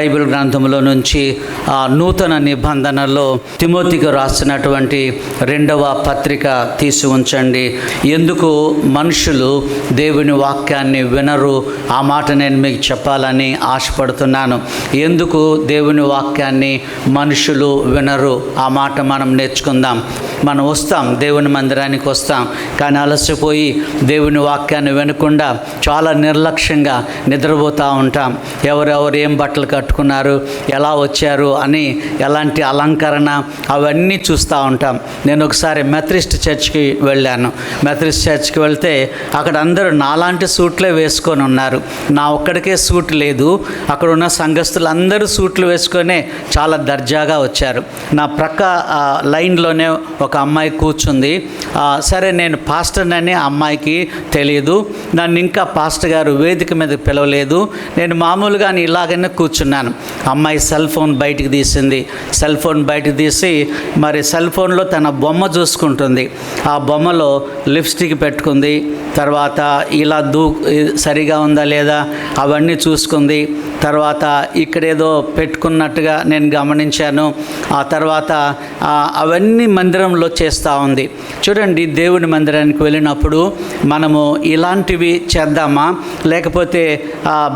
Bible గ్రంథంలో నుంచి ఆ నూతన నిబంధనలో తిమోతికి రాసినటువంటి రెండవ పత్రిక తీసి ఉంచండి. ఎందుకు మనుషులు దేవుని వాక్యాన్ని వినరు? ఆ మాట నేను మీకు చెప్పాలని ఆశపడుతున్నాను. ఎందుకు దేవుని వాక్యాన్ని మనుషులు వినరు? ఆ మాట మనం నేర్చుకుందాం. మనం వస్తాం దేవుని మందిరానికి వస్తాం. కానీ అలసిపోయి దేవుని వాక్యాన్ని వినకుండా చాలా నిర్లక్ష్యంగా నిద్రపోతూ ఉంటాం. ఎవరెవరు ఏం బట్టలు కట్టుకున్నారు ఎలా వచ్చారు అని ఎలాంటి అలంకరణ అవన్నీ చూస్తూ ఉంటాం. నేను ఒకసారి మెథరిస్ట్ చర్చ్కి వెళ్ళాను. మెథరిస్ట్ చర్చ్కి వెళ్తే అక్కడ అందరూ నాలాంటి సూట్లే వేసుకొని ఉన్నారు. నా ఒక్కడికే సూట్ లేదు. అక్కడ ఉన్న సంఘస్థులు అందరూ సూట్లు వేసుకొనే చాలా దర్జాగా వచ్చారు. నా ప్రక్క ఆ, లైన్లోనే ఒక ఒక అమ్మాయి కూర్చుంది. సరే నేను పాస్టర్నని అమ్మాయికి తెలియదు నన్ను ఇంకా పాస్టర్ గారు వేదిక మీద పిలవలేదు. నేను మామూలుగా ఇలాగనే కూర్చున్నాను. అమ్మాయి సెల్ ఫోన్ బయటికి తీసింది. సెల్ ఫోన్ బయటకు తీసి మరి సెల్ ఫోన్లో తన బొమ్మ చూసుకుంటుంది. ఆ బొమ్మలో లిప్స్టిక్ పెట్టుకుంది. తర్వాత ఇలా దూ సరిగా ఉందా లేదా అవన్నీ చూసుకుంది. తర్వాత ఇక్కడేదో పెట్టుకున్నట్టుగా నేను గమనించాను. ఆ తర్వాత అవన్నీ మందిరంలో చేస్తూ ఉంది. చూడండి దేవుని మందిరానికి వెళ్ళినప్పుడు మనము ఇలాంటివి చేద్దామా? లేకపోతే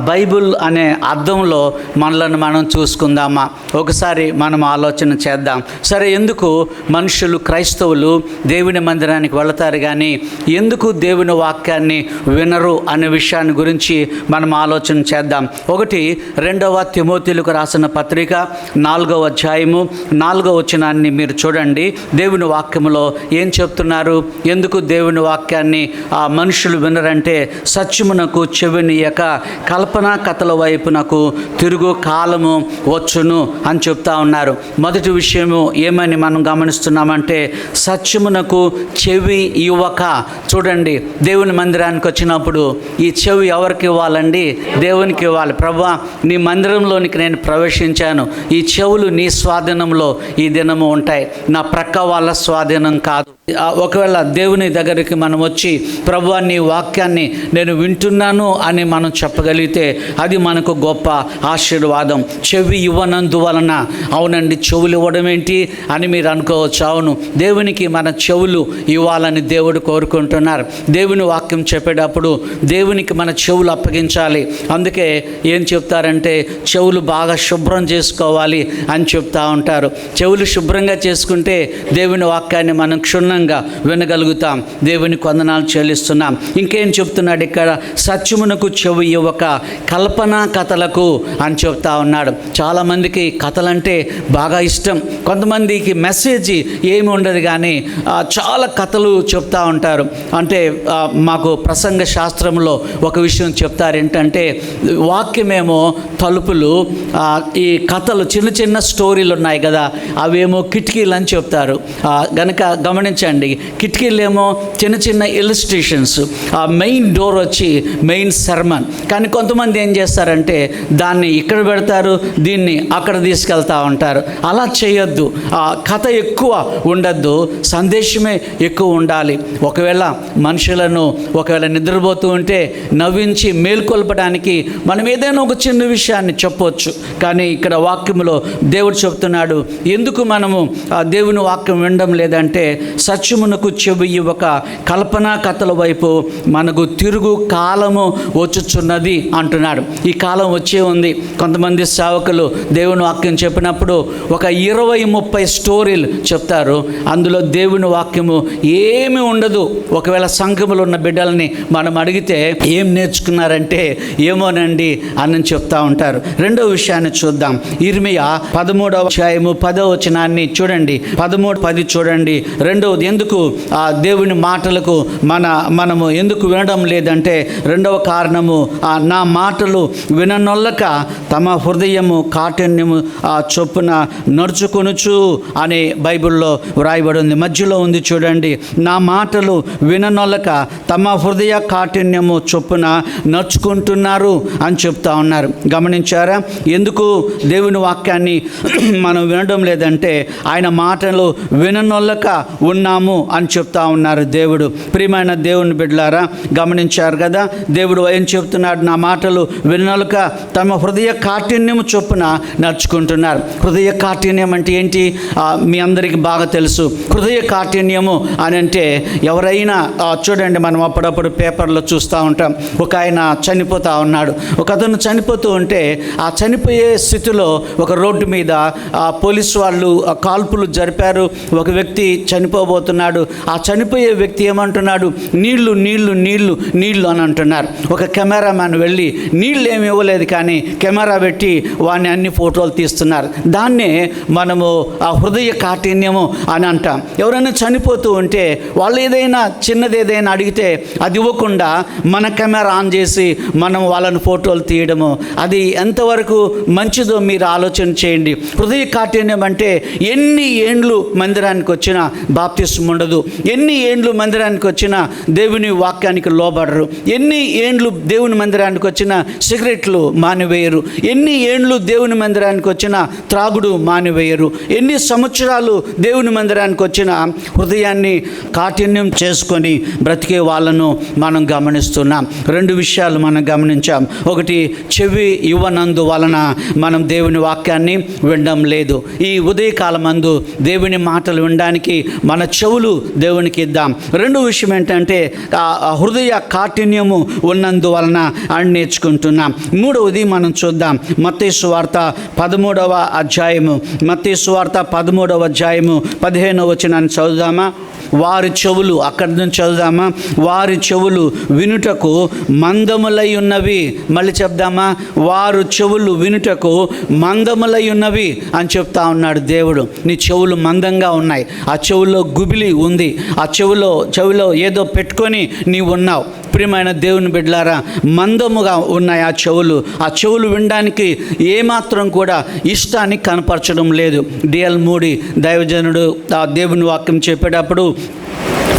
బైబుల్ అనే అర్థంలో మనలను మనం చూసుకుందామా? ఒకసారి మనం ఆలోచన చేద్దాం. సరే ఎందుకు మనుషులు క్రైస్తవులు దేవుని మందిరానికి వెళతారు కానీ ఎందుకు దేవుని వాక్యాన్ని వినరు అనే విషయాన్ని గురించి మనం ఆలోచన చేద్దాం. ఒకటి రెండవ తిమోతిలకు రాసిన పత్రిక నాలుగవ అధ్యాయము నాలుగవ వచనాన్ని మీరు చూడండి. దేవుని వాక్యములో ఏం చెప్తున్నారు? ఎందుకు దేవుని వాక్యాన్ని ఆ మనుషులు వినరంటే సత్యమునకు చెవినియక కల్పనా కథల వైపునకు తిరుగు కాలము వచ్చును అని చెప్తా ఉన్నారు. మొదటి విషయము ఏమని మనం గమనిస్తున్నామంటే సత్యమునకు చెవి ఇవ్వక చూడండి దేవుని మందిరానికి వచ్చినప్పుడు ఈ చెవి ఎవరికి ఇవ్వాలండి? దేవునికి ఇవ్వాలి. ప్రభా నీ మందిరంలోనికి నేను ప్రవేశించాను. ఈ చెవులు నీ స్వాధీనంలో ఈ దినము ఉంటాయి. నా ప్రక్క వాళ్ళ స్వాధీనం కాదు ఆ, ఒకవేళ దేవుని దగ్గరికి మనం వచ్చి ప్రభు నీ వాక్యాన్ని నేను వింటున్నాను అని మనం చెప్పగలిగితే అది మనకు గొప్ప ఆశీర్వాదం. చెవి ఇవ్వనందువలన అవునండి చెవులు ఇవ్వడం ఏంటి అని మీరు అనుకోవచ్చు. అవును దేవునికి మన చెవులు ఇవ్వాలని దేవుడు కోరుకుంటున్నారు. దేవుని వాక్యం చెప్పేటప్పుడు దేవునికి మన చెవులు అప్పగించాలి. అందుకే ఏం చెప్తారంటే చెవులు బాగా శుభ్రం చేసుకోవాలి అని చెప్తా ఉంటారు. చెవులు శుభ్రంగా చేసుకుంటే దేవుని వాక్యాన్ని మనం క్షుణ్ణంగా వినగలుగుతాం. దేవుని కొందనాలు చెల్లిస్తున్నాం. ఇంకేం చెప్తున్నాడు ఇక్కడ? సత్యమునకు చెవి ఇవ్వక కల్పనా కథలకు అని చెప్తా ఉన్నాడు. చాలామందికి కథలంటే బాగా ఇష్టం. కొంతమందికి మెసేజ్ ఏమి ఉండదు కానీ చాలా కథలు చెప్తా ఉంటారు. అంటే మాకు ప్రసంగ శాస్త్రంలో ఒక విషయం చెప్తారు ఏంటంటే వాక్యమేమో తలుపులు ఈ కథలు చిన్న చిన్న స్టోరీలు ఉన్నాయి కదా అవేమో కిటికీలు అని చెప్తారు. ఆ, గనక గమనించండి కిటికీలు ఏమో చిన్న చిన్న ఇలిస్ట్రేషన్స్ ఆ మెయిన్ డోర్ వచ్చి మెయిన్ సర్మన్ కానీ కొంతమంది ఏం చేస్తారంటే దాన్ని ఇక్కడ పెడతారు దీన్ని అక్కడ తీసుకెళ్తా ఉంటారు. అలా చేయొద్దు. ఆ కథ ఎక్కువ ఉండద్దు. సందేశమే ఎక్కువ ఉండాలి. ఒకవేళ మనుషులను ఒకవేళ నిద్రపోతూ ఉంటే నవ్వించి మేల్కొల్పడానికి మనం ఏదైనా ఒక చిన్న విషయాన్ని చెప్పొచ్చు. కానీ ఇక్కడ వాక్యంలో దేవుడు చెప్తున్నాడు ఎందుకు మనము ఆ దేవుని వాక్యం వినడం లేదంటే సత్యమునకు చెవి ఒక కల్పనా కథల వైపు మనకు తిరుగు కాలము వచ్చుచున్నది అంటున్నాడు. ఈ కాలం వచ్చే ఉంది. కొంతమంది సేవకులు దేవుని వాక్యం చెప్పినప్పుడు ఒక ఇరవై ముప్పై స్టోరీలు చెప్తారు. అందులో దేవుని వాక్యము ఏమి ఉండదు. ఒకవేళ సంఘములు ఉన్న బిడ్డల్ని మనం అడిగితే ఏం నేర్చుకున్నారంటే ఏమోనండి అని చెప్తా ఉంటారు. రెండో విషయాన్ని చూద్దాం. ఇర్మియా పదమూడవ అధ్యాయము పదో వచనాన్ని చూడండి. పదమూడు పది చూడండి. రెండవది ఎందుకు ఆ దేవుని మాటలకు మన మనము ఎందుకు వినడం లేదంటే రెండవ కారణము ఆ నా మాటలు విననొల్లక తమ హృదయము కాఠిన్యము ఆ చొప్పున నడుచుకొనుచు అనే బైబిల్లో వ్రాయబడి ఉంది మధ్యలో ఉంది చూడండి. నా మాటలు విననొల్లక తమ హృదయ కాఠిన్యము చొప్పున నడుచుకుంటున్నారు అని చెప్తా ఉన్నారు. గమనించారా? ఎందుకు దేవుని వాక్యాన్ని మనం వినడం లేదంటే ఆయన మాటలు విననొల్లక ఉన్న ఉన్నాము అని చెప్తా ఉన్నారు దేవుడు. ప్రియమైన దేవుని బిడ్డలారా గమనించారు కదా? దేవుడు ఏం చెప్తున్నాడు నా మాటలు వినలుక తమ హృదయ కాఠిన్యము చొప్పున నడుచుకుంటున్నారు. హృదయ కాఠిన్యం అంటే ఏంటి? మీ అందరికీ బాగా తెలుసు. హృదయ కాఠిన్యము అని అంటే ఎవరైనా చూడండి మనం అప్పుడప్పుడు పేపర్లో చూస్తూ ఉంటాం. ఒక ఆయన చనిపోతూ ఉన్నాడు. ఒక అతను చనిపోతూ ఉంటే ఆ చనిపోయే స్థితిలో ఒక రోడ్డు మీద ఆ పోలీసు వాళ్ళు కాల్పులు జరిపారు. ఒక వ్యక్తి చనిపోతున్నాడు. ఆ చనిపోయే వ్యక్తి ఏమంటున్నాడు? నీళ్ళు నీళ్ళు నీళ్ళు నీళ్ళు అని అంటున్నారు. ఒక కెమెరామ్యాన్ వెళ్ళి నీళ్ళు ఏమి ఇవ్వలేదు కానీ కెమెరా పెట్టి వాడిని అన్ని ఫోటోలు తీస్తున్నారు. దాన్నే మనము ఆ హృదయ కాఠిన్యము అని అంటాం. ఎవరైనా చనిపోతూ ఉంటే వాళ్ళు ఏదైనా చిన్నది ఏదైనా అడిగితే అది ఇవ్వకుండా మన కెమెరా ఆన్ చేసి మనం వాళ్ళని ఫోటోలు తీయడము అది ఎంతవరకు మంచిదో మీరు ఆలోచన చేయండి. హృదయ కాఠిన్యం అంటే ఎన్ని ఏండ్లు మందిరానికి వచ్చినా బాప్తిస్మ ఉండదు. ఎన్ని ఏండ్లు మందిరానికి వచ్చినా దేవుని వాక్యానికి లోబడరు. ఎన్ని ఏండ్లు దేవుని మందిరానికి వచ్చినా సిగరెట్లు మానివేయరు. ఎన్ని ఏండ్లు దేవుని మందిరానికి వచ్చినా త్రాగుడు మానివేయరు. ఎన్ని సంవత్సరాలు దేవుని మందిరానికి వచ్చినా హృదయాన్ని కాఠిన్యం చేసుకొని బ్రతికే వాళ్ళను మనం గమనిస్తున్నాం. రెండు విషయాలు మనం గమనించాం. ఒకటి చెవి ఇవ్వనందు వలన మనం దేవుని వాక్యాన్ని వినడం లేదు. ఈ ఉదయకాలం అందు దేవుని మాటలు వినడానికి మన చెవులు దేవునికి ఇద్దాం. రెండు విషయం ఏంటంటే హృదయ కాఠిన్యము ఉన్నందువలన అని నేర్చుకుంటున్నాం. మూడవది మనం చూద్దాం. మత్తేసు వార్త పదమూడవ అధ్యాయము. మత్తేసు వార్త పదమూడవ అధ్యాయము పదిహేనవ వచనాన్ని చదువుదామా? వారి చెవులు అక్కడి నుంచి చదువుదామా? వారి చెవులు వినుటకు మందములై ఉన్నవి మళ్ళీ చెప్దామా? వారు చెవులు వినుటకు మందములై ఉన్నవి అని చెప్తా ఉన్నాడు దేవుడు. నీ చెవులు మందంగా ఉన్నాయి. ఆ చెవులో గుబిలి ఉంది. ఆ చెవిలో చెవిలో ఏదో పెట్టుకొని నీవు ఉన్నావు. ప్రియమైన దేవుని బిడ్డలారా మందముగా ఉన్నాయి ఆ చెవులు. ఆ చెవులు వినడానికి ఏమాత్రం కూడా ఇష్టాన్ని కనపరచడం లేదు. డిఎల్ మూడి దైవజనుడు ఆ దేవుని వాక్యం చెప్పేటప్పుడు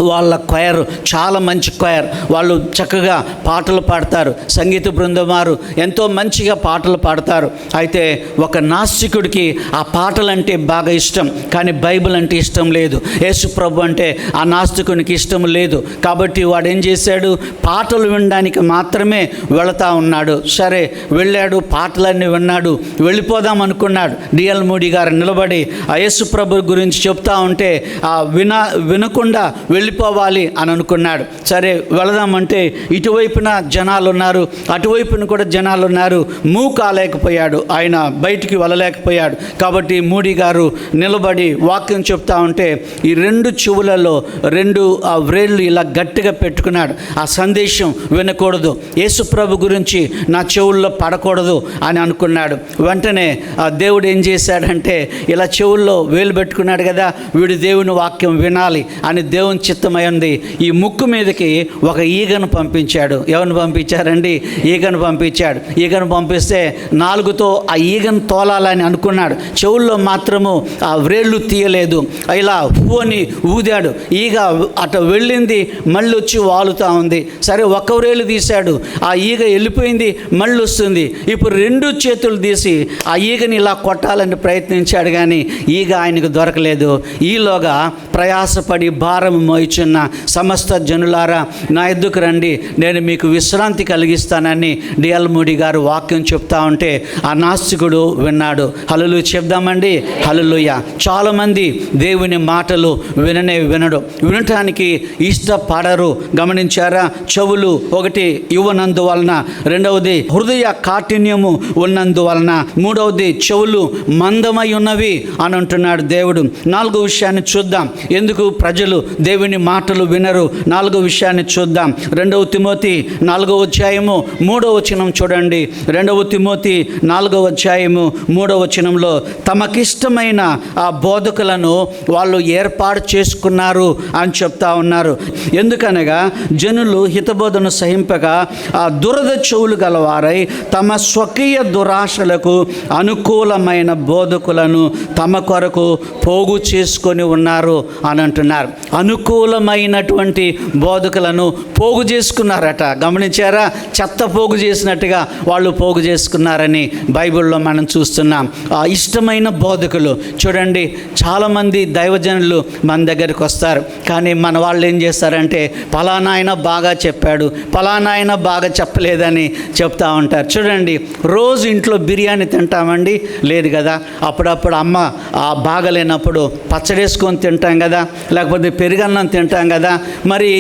వాళ్ళ క్వైర్ చాలా మంచి క్వైర్ వాళ్ళు చక్కగా పాటలు పాడతారు. సంగీత బృందం వారు ఎంతో మంచిగా పాటలు పాడతారు. అయితే ఒక నాస్తికుడికి ఆ పాటలు అంటే బాగా ఇష్టం కానీ బైబిల్ అంటే ఇష్టం లేదు. యేసు ప్రభు అంటే ఆ నాస్తికునికి ఇష్టం లేదు. కాబట్టి వాడు ఏం చేశాడు? పాటలు వినడానికి మాత్రమే వెళతా ఉన్నాడు. సరే వెళ్ళాడు పాటలన్నీ విన్నాడు వెళ్ళిపోదాం అనుకున్నాడు. డిఎల్ మోడీ గారు నిలబడి ఆ యేసు ప్రభు గురించి చెప్తా ఉంటే ఆ విన వినకుండా వెళ్ళి వెళ్ళిపోవాలి అని అనుకున్నాడు. సరే వెళదామంటే ఇటువైపున జనాలు ఉన్నారు అటువైపున కూడా జనాలు ఉన్నారు మూ కాలేకపోయాడు ఆయన బయటికి వెళ్ళలేకపోయాడు. కాబట్టి మూడి గారు నిలబడి వాక్యం చెప్తా ఉంటే ఈ రెండు చెవులలో రెండు ఆ వ్రేళ్ళు ఇలా గట్టిగా పెట్టుకున్నాడు. ఆ సందేశం వినకూడదు. యేసుప్రభు గురించి నా చెవుల్లో పడకూడదు అని అనుకున్నాడు. వెంటనే ఆ దేవుడు ఏం చేశాడంటే ఇలా చెవుల్లో వేలు పెట్టుకున్నాడు కదా వీడు దేవుని వాక్యం వినాలి అని దేవుని చిత్తమైంది ఈ ముక్కు మీదకి ఒక ఈగను పంపించాడు. ఎవరిని పంపించారండి? ఈగను పంపించాడు. ఈగను పంపిస్తే నాలుగుతో ఆ ఈగను తోలాలని అనుకున్నాడు. చెవుల్లో మాత్రము ఆ వ్రేళ్ళు తీయలేదు. ఇలా హూ అని ఊదాడు. ఈగ అటు వెళ్ళింది మళ్ళీ వచ్చి వాలుతా ఉంది. సరే ఒక్క వ్రేళ్ళు తీశాడు. ఆ ఈగ వెళ్ళిపోయింది మళ్ళీ వస్తుంది ఇప్పుడు రెండు చేతులు తీసి ఆ ఈగని ఇలా కొట్టాలని ప్రయత్నించాడు కానీ ఈగ ఆయనకు దొరకలేదు. ఈలోగా ప్రయాసపడి భారం ఇచ్చిన సమస్త జనులారా నా ఎద్దుకు రండి నేను మీకు విశ్రాంతి కలిగిస్తానని డిఎల్ మూడి గారు వాక్యం చెప్తా ఉంటే ఆ నాస్తికుడు విన్నాడు. హలలు చెప్దామండి? హలలుయ చాలామంది దేవుని మాటలు విననే వినడు. వినటానికి ఇష్టపడరు. గమనించారా? చెవులు ఒకటి ఇవ్వనందువలన రెండవది హృదయ కాఠిన్యము ఉన్నందువలన మూడవది చెవులు మందమై ఉన్నవి అని అంటున్నాడు దేవుడు. నాలుగో విషయాన్ని చూద్దాం. ఎందుకు ప్రజలు దేవుని మాటలు వినరు. నాలుగో విషయాన్ని చూద్దాం. రెండవ తిమోతి నాలుగవ అధ్యాయము మూడవ వచనం చూడండి. రెండవ తిమోతి నాలుగవ అధ్యాయము మూడవ వచనంలో తమకిష్టమైన ఆ బోధకులను వాళ్ళు ఏర్పాటు చేసుకున్నారు అని చెప్తా ఉన్నారు. ఎందుకనగా జనులు హితబోధను సహింపక ఆ దురద చెవులు గలవారై తమ స్వకీయ దురాశలకు అనుకూలమైన బోధకులను తమ కొరకు పోగు చేసుకొని ఉన్నారు అని అంటున్నారు. అనుకూల అనుకూలమైనటువంటి బోధకులను పోగు చేసుకున్నారట. గమనించారా? చెత్త పోగు చేసినట్టుగా వాళ్ళు పోగు చేసుకున్నారని బైబిల్లో మనం చూస్తున్నాం. ఆ ఇష్టమైన బోధకులు చూడండి చాలామంది దైవజనులు మన దగ్గరికి వస్తారు. కానీ మన వాళ్ళు ఏం చేస్తారంటే పలానా ఆయన బాగా చెప్పాడు పలానా ఆయన బాగా చెప్పలేదని చెప్తా ఉంటారు. చూడండి రోజు ఇంట్లో బిర్యానీ తింటామండి? లేదు కదా? అప్పుడప్పుడు అమ్మ ఆ బాగలేనప్పుడు పచ్చడేసుకొని తింటాం కదా? లేకపోతే పెరుగన్నం తింటాం కదా. మరి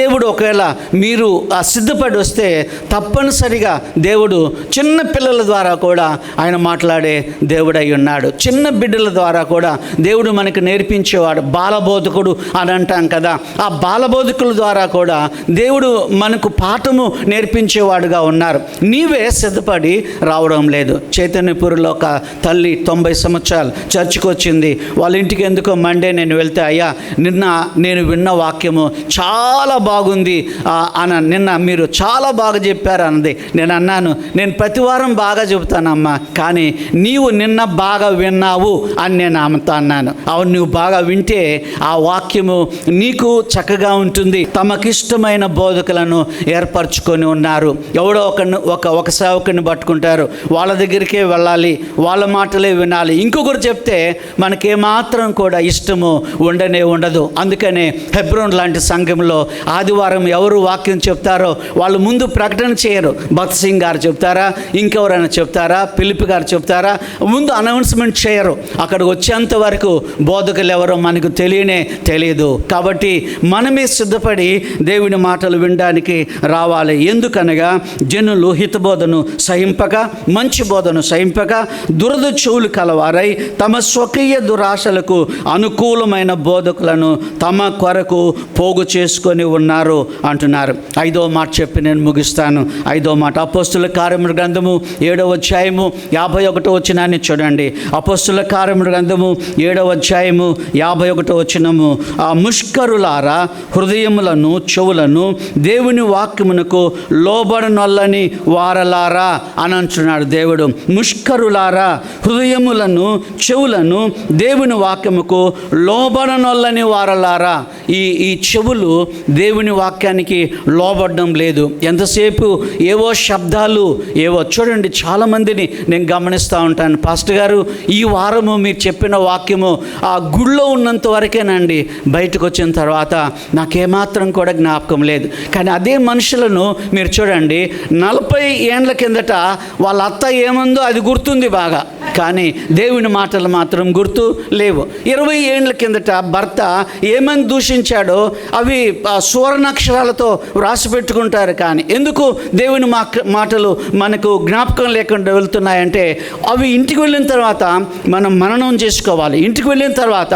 దేవుడు ఒకవేళ మీరు ఆ సిద్ధపడి వస్తే తప్పనిసరిగా దేవుడు చిన్న పిల్లల ద్వారా కూడా ఆయన మాట్లాడే దేవుడై ఉన్నాడు. చిన్న బిడ్డల ద్వారా కూడా దేవుడు మనకు నేర్పించేవాడు బాలబోధకుడు అని అంటాం కదా. ఆ బాలబోధకుల ద్వారా కూడా దేవుడు మనకు పాఠము నేర్పించేవాడుగా ఉన్నారు. నీవే సిద్ధపడి రావడం లేదు. చైతన్యపురిలో ఒక తల్లి తొంభై సంవత్సరాలు చర్చికి వచ్చింది వాళ్ళ ఇంటికి ఎందుకో మండే నేను వెళ్తే అయ్యా నిన్న నేను విన్న వాక్యము చాలా బాగుంది అని అన నిన్న మీరు చాలా బాగా చెప్పారు అన్నది. నేను అన్నాను నేను ప్రతి వారం బాగా చెబుతానమ్మా కానీ నీవు నిన్న బాగా విన్నావు అని నేను ఆమెతో అన్నాను. అవును నువ్వు బాగా వింటే ఆ వాక్యము నీకు చక్కగా ఉంటుంది. తమకిష్టమైన బోధకులను ఏర్పరచుకొని ఉన్నారు. ఎవడో ఒక ఒక ఒక సేవకుని పట్టుకుంటారు. వాళ్ళ దగ్గరికే వెళ్ళాలి వాళ్ళ మాటలే వినాలి. ఇంకొకరు చెప్తే మనకేమాత్రం కూడా ఇష్టము ఉండనే ఉండదు. అందుకనే హెబ్రోన్ లాంటి సంఘంలో ఆదివారం ఎవరు వాక్యం చెప్తారో వాళ్ళు ముందు ప్రకటన చేయరు. భక్త్ సింగ్ గారు చెప్తారా? ఇంకెవరైనా చెప్తారా? పిలిపి గారు చెప్తారా? ముందు అనౌన్స్మెంట్ చేయరు. అక్కడికి వచ్చేంత వరకు బోధకులు ఎవరో మనకు తెలియనే తెలియదు. కాబట్టి మనమే సిద్ధపడి దేవుని మాటలు వినడానికి రావాలి. ఎందుకనగా జనులు హితబోధను సహింపక మంచి బోధను సహింపక దురద చెవులు కలవారై తమ స్వకీయ దురాశలకు అనుకూలమైన బోధకులను తమ కొరకు పోగు చేసుకొని ఉన్నారు అంటున్నారు. ఐదో మాట చెప్పి నేను ముగిస్తాను. ఐదో మాట. అపోస్తుల కార్యముల గ్రంథము ఏడవ అధ్యాయము యాభై ఒకటో వచ్చినాన్ని చూడండి. అపోస్తుల కార్యముల గ్రంథము ఏడవ అధ్యాయము యాభై ఒకటో వచ్చినము ఆ ముష్కరులారా హృదయములను చెవులను దేవుని వాక్యమునకు లోబడనొల్లని వారలారా అని అంటున్నాడు దేవుడు. ముష్కరులారా హృదయములను చెవులను దేవుని వాక్యముకు లోబడనొల్లని వారలారా ఈ ఈ చెవులు దేవుని వాక్యానికి లోబడడం లేదు. ఎంతసేపు ఏవో శబ్దాలు ఏవో చూడండి చాలామందిని నేను గమనిస్తూ ఉంటాను. పాస్టర్ గారు ఈ వారము మీరు చెప్పిన వాక్యము ఆ గుళ్ళో ఉన్నంత వరకేనండి. బయటకు వచ్చిన తర్వాత నాకేమాత్రం కూడా జ్ఞాపకం లేదు. కానీ అదే మనుషులను మీరు చూడండి నలభై ఏండ్ల కిందట వాళ్ళ అత్త ఏముందో అది గుర్తుంది బాగా. కానీ దేవుని మాటలు మాత్రం గుర్తు లేవు. ఇరవై ఏండ్ల కిందట భర్త ఏమని దూషించాడో అవి ఆ, సువర్ణాక్షరాలతో వ్రాసి పెట్టుకుంటారు కానీ ఎందుకు దేవుని మాటలు మనకు జ్ఞాపకం లేకుండా వెళ్తున్నాయంటే అవి ఇంటికి వెళ్ళిన తర్వాత మనం మననం చేసుకోవాలి. ఇంటికి వెళ్ళిన తర్వాత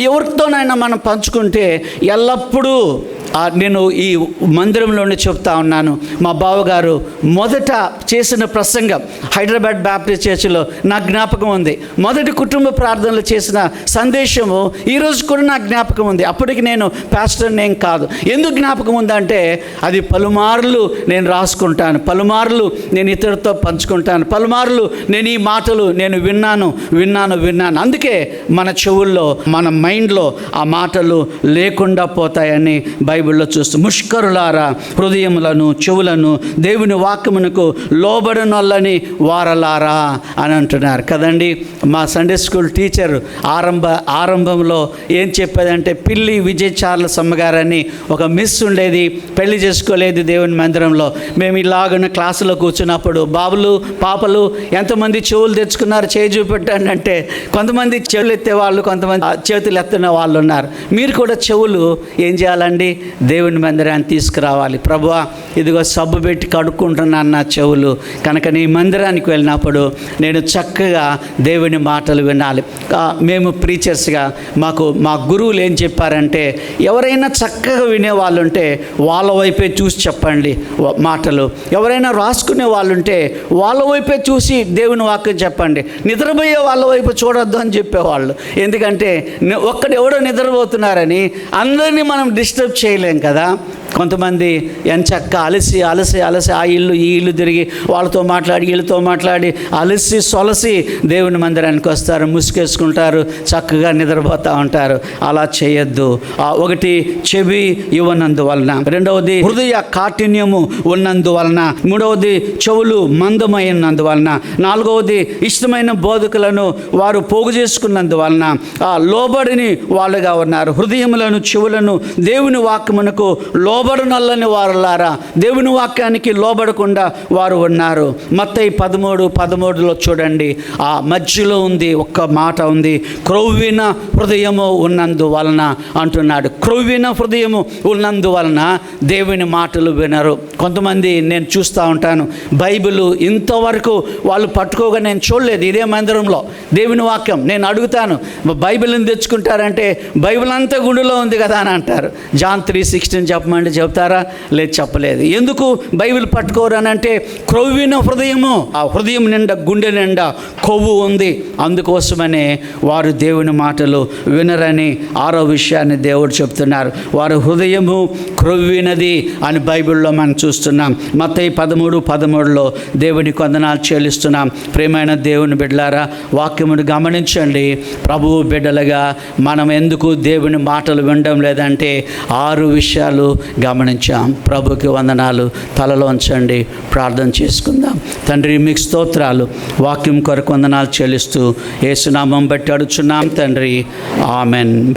ఎవరితోనైనా మనం పంచుకుంటే ఎల్లప్పుడూ నేను ఈ మందిరంలోనే చెప్తా ఉన్నాను. మా బావగారు మొదట చేసిన ప్రసంగం హైదరాబాద్ బ్యాప్టిస్ట్ చర్చిలో నా జ్ఞాపకం ఉంది. మొదటి కుటుంబ ప్రార్థనలు చేసిన సందేశము ఈరోజు కూడా నా జ్ఞాపకం ఉంది. అప్పటికి నేను పాస్టర్ నేను కాదు. ఎందుకు జ్ఞాపకం ఉందంటే అది పలుమార్లు నేను రాసుకుంటాను. పలుమార్లు నేను ఇతరులతో పంచుకుంటాను. పలుమార్లు నేను ఈ మాటలు నేను విన్నాను విన్నాను విన్నాను. అందుకే మన చెవుల్లో మన మైండ్లో ఆ మాటలు లేకుండా పోతాయని బైబిల్లో చూస్తూ ముష్కరులారా హృదయములను చెవులను దేవుని వాక్యమునకు లోబడనొల్లని వారలారా అని అంటున్నారు. కదండి మా సండే స్కూల్ టీచర్ ఆరంభ ఆరంభంలో ఏం చెప్పేదంటే పిల్లి విజయ్ చార్ల సమ్మగారని ఒక మిస్ ఉండేది పెళ్ళి చేసుకోలేదు దేవుని మందిరంలో. మేము ఇలాగన క్లాసులో కూర్చున్నప్పుడు బాబులు పాపలు ఎంతమంది చెవులు తెచ్చుకున్నారు చేయి చూపెట్టండి అంటే కొంతమంది చెవులు ఎత్తే వాళ్ళు కొంతమంది చేతులు ఎత్తిన వాళ్ళు ఉన్నారు. మీరు కూడా చెవులు ఏం చేయాలండి? దేవుని మందిరాన్ని తీసుకురావాలి. ప్రభు ఇదిగో సబ్బు పెట్టి కడుక్కుంటున్నాను నా చెవులు. కనుక నీ మందిరానికి వెళ్ళినప్పుడు నేను చక్కగా దేవుని మాటలు వినాలి. మేము ప్రీచర్స్గా మాకు మా గురువులు ఏం చెప్పారంటే ఎవరైనా చక్కగా వినేవాళ్ళు ఉంటే వాళ్ళ వైపే చూసి చెప్పండి మాటలు. ఎవరైనా రాసుకునే వాళ్ళు ఉంటే వాళ్ళ వైపే చూసి దేవుని వాక్యం చెప్పండి. నిద్రపోయే వాళ్ళ వైపు చూడొద్దు అని చెప్పేవాళ్ళు. ఎందుకంటే ఒక్కడెవడో ఎవడో నిద్రపోతున్నారని అందరినీ మనం డిస్టర్బ్ చేయాలి. చేయలేం కదా. కొంతమంది ఎంచక్క అలసి అలసి అలసి ఆ ఇల్లు ఈ ఇల్లు తిరిగి వాళ్ళతో మాట్లాడి వీళ్ళతో మాట్లాడి అలసి సొలసి దేవుని మందిరానికి వస్తారు. ముసుగేసుకుంటారు చక్కగా నిద్రపోతూ ఉంటారు. అలా చేయొద్దు. ఆ ఒకటి చెవి ఇవ్వనందువలన. రెండవది హృదయ కాఠిన్యము ఉన్నందువలన. మూడవది చెవులు మందమైనందువలన. నాలుగవది ఇష్టమైన బోధకులను వారు పోగు చేసుకున్నందువలన. ఆ లోబడిని వాళ్ళుగా ఉన్నారు. హృదయములను చెవులను దేవుని వాక్ వాక్యమునకు లోబడనల్లని వారులారా. దేవుని వాక్యానికి లోబడకుండా వారు ఉన్నారు. మత్తయి పదమూడు పదమూడులో చూడండి. ఆ మధ్యలో ఉంది ఒక్క మాట ఉంది. క్రొవ్విన హృదయము ఉన్నందువలన అంటున్నాడు. క్రొవ్విన హృదయము ఉన్నందువలన దేవుని మాటలు వినరు. కొంతమంది నేను చూస్తూ ఉంటాను. బైబిల్ ఇంతవరకు వాళ్ళు పట్టుకోగా నేను చూడలేదు ఇదే మందిరంలో. దేవుని వాక్యం నేను అడుగుతాను. బైబిల్ని తెచ్చుకుంటారంటే బైబిల్ అంతా గుడిలో ఉంది కదా అని అంటారు. జాన్ త్రీ సిక్స్టీన్ చెప్పమంటే చెప్తారా? లేదు చెప్పలేదు. ఎందుకు బైబిల్ పట్టుకోరు అని అంటే క్రొవ్విన హృదయము ఆ హృదయం నిండా గుండె నిండా కొవ్వు ఉంది. అందుకోసమనే వారు దేవుని మాటలు వినరని ఆరో విషయాన్ని దేవుడు చెప్తున్నారు. వారి హృదయము క్రొవ్వినది అని బైబిల్లో మనం చూస్తున్నాం. మత్తయి పదమూడు పదమూడులో దేవుని కొందనాలు చెల్లిస్తున్నాం. ప్రేమైన దేవుని బిడ్డలారా వాక్యమును గమనించండి. ప్రభువు బిడ్డలుగా మనం ఎందుకు దేవుని మాటలు వినడం లేదంటే ఆరు విషయాలు గమనించాం. ప్రభుకి వందనాలు. తలలో ఉంచండి. ప్రార్థన చేసుకుందాం. తండ్రి మీకు స్తోత్రాలు. వాక్యం కొరకు వందనాలు చెల్లిస్తూ ఏసునామం బట్టి అడుచున్నాం తండ్రి. ఆమెన్.